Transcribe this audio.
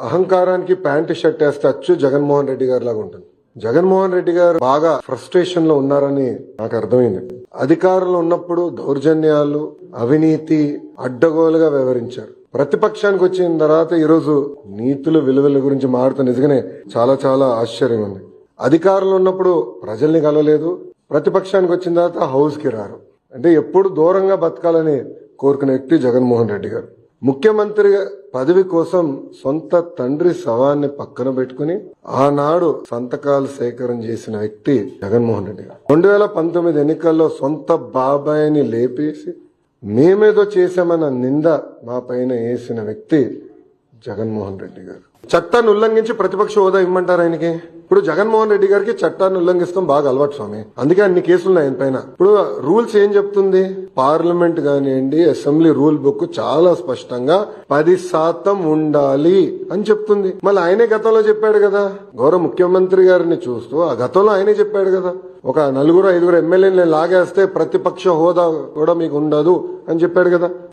అహంకారానికి pant shirt వేస్తే అచ్చు జగన్మోహన్ రెడ్డి గారి లాగా ఉంటుంది. జగన్మోహన్ రెడ్డి గారు బాగా ఫ్రస్ట్రేషన్లో ఉన్నారని నాకు అర్థమైంది. అధికారంలో ఉన్నప్పుడు దౌర్జన్యాలు అవినీతి అడ్డగోలుగా వ్యవహరించారు. ప్రతిపక్షానికి వచ్చిన తర్వాత ఈరోజు నీతులు విలువల గురించి మారుతూ నిజంగానే చాలా చాలా ఆశ్చర్యం ఉంది. అధికారంలో ఉన్నప్పుడు ప్రజల్ని కలవలేదు. ప్రతిపక్షానికి వచ్చిన తర్వాత హౌస్కి రారు. అంటే ఎప్పుడు దూరంగా బతకాలని కోరుకునే వ్యక్తి జగన్మోహన్ రెడ్డి గారు. ముఖ్యమంత్రి పదవి కోసం సొంత తండ్రి శవాన్ని పక్కన పెట్టుకుని ఆనాడు సంతకాలు సేకరణ చేసిన వ్యక్తి జగన్మోహన్ రెడ్డి గారు. రెండు వేల పంతొమ్మిది ఎన్నికల్లో సొంత బాబాయిని లేపేసి మేమేదో చేశామన్న నింద మా పైన వేసిన వ్యక్తి జగన్మోహన్ రెడ్డి గారు. చట్టాన్ని ఉల్లంఘించి ప్రతిపక్ష హోదా ఇమ్మంటారు ఆయనకి? ఇప్పుడు జగన్మోహన్ రెడ్డి గారికి చట్టాన్ని ఉల్లంఘిస్తాం బాగా అలవాటు స్వామి. అందుకే అన్ని కేసులు ఆయన పైన. ఇప్పుడు రూల్స్ ఏం చెప్తుంది? పార్లమెంట్ కానివ్వండి అసెంబ్లీ రూల్ బుక్ చాలా స్పష్టంగా పది శాతం ఉండాలి అని చెప్తుంది. మళ్ళీ ఆయనే గతంలో చెప్పాడు కదా. గౌరవ ముఖ్యమంత్రి గారిని చూస్తూ ఆ గతంలో ఆయనే చెప్పాడు కదా. ఒక నలుగురు ఐదుగురు ఎమ్మెల్యేని లాగేస్తే ప్రతిపక్ష హోదా కూడా మీకు ఉండదు అని చెప్పాడు కదా.